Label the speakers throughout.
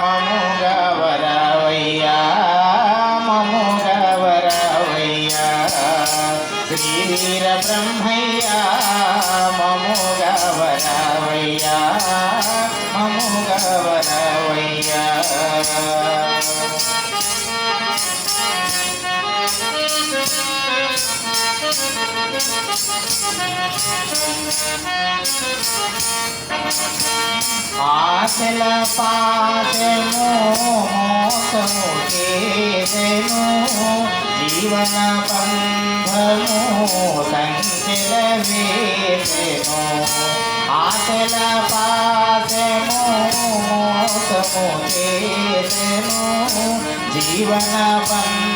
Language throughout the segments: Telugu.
Speaker 1: మముగవరవయ్యా మముగవరవయ్యా శ్రీ వీర బ్రహ్మయ్యా మముగవరవయ్యా మముగవరవయ్యా ఆశల పాదము మోసము చేసెను జీవన బంధము సంఖ్యల వేసెను ఆశల పాదము మోసము చేసెను జీవన బంధము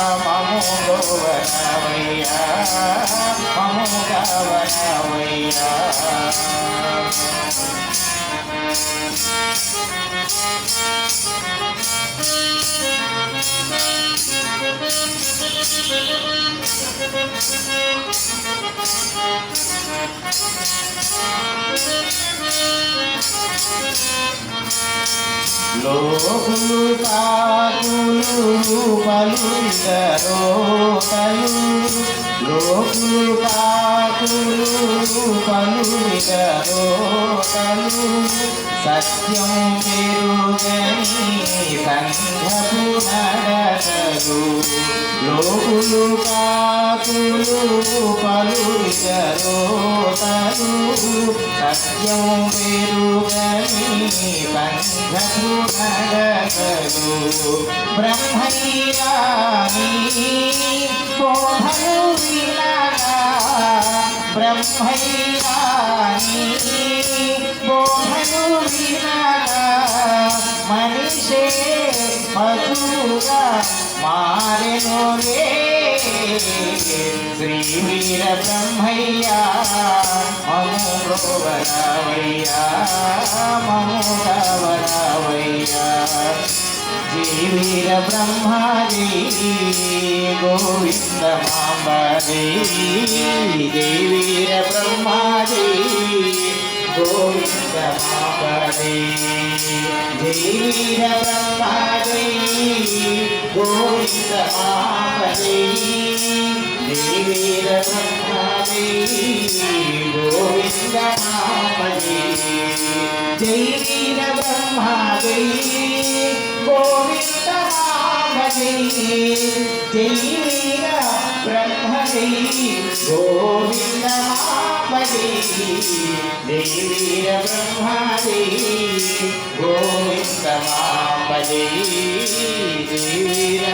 Speaker 1: మారినులే వీర బ్రహ్మయ్యా మము గౌరవయ్యా మము గౌరవయ్యా లోకులు కాకులు రూపలు లోకులు కాకులు సత్యం పెరుగని సంఘపు నడతలు లోకులు కాకులు పలుగరోతలు సత్యం పెరుగని సంఘపు నడతలు బ్రహ్మయ్యాని బోధలు మధుగా మారెనులే శ్రీ వీర బ్రహ్మయ్యా మము గోవరవయ్యా మము గవరవయ్యా జీవీర బ్రహ్మాజీ గోవింద మాంబీ దేవీర బ్రహ్మాజీ గోవింద మాంబీ దేవీర బ్రహ్మాజీ గోవింద మాంబీ దేవీర బ్రహ్మాజీ గోవింద మాంబీ వీర బ్రహ్మ జై గోవింద భజై జై భజై జై వీర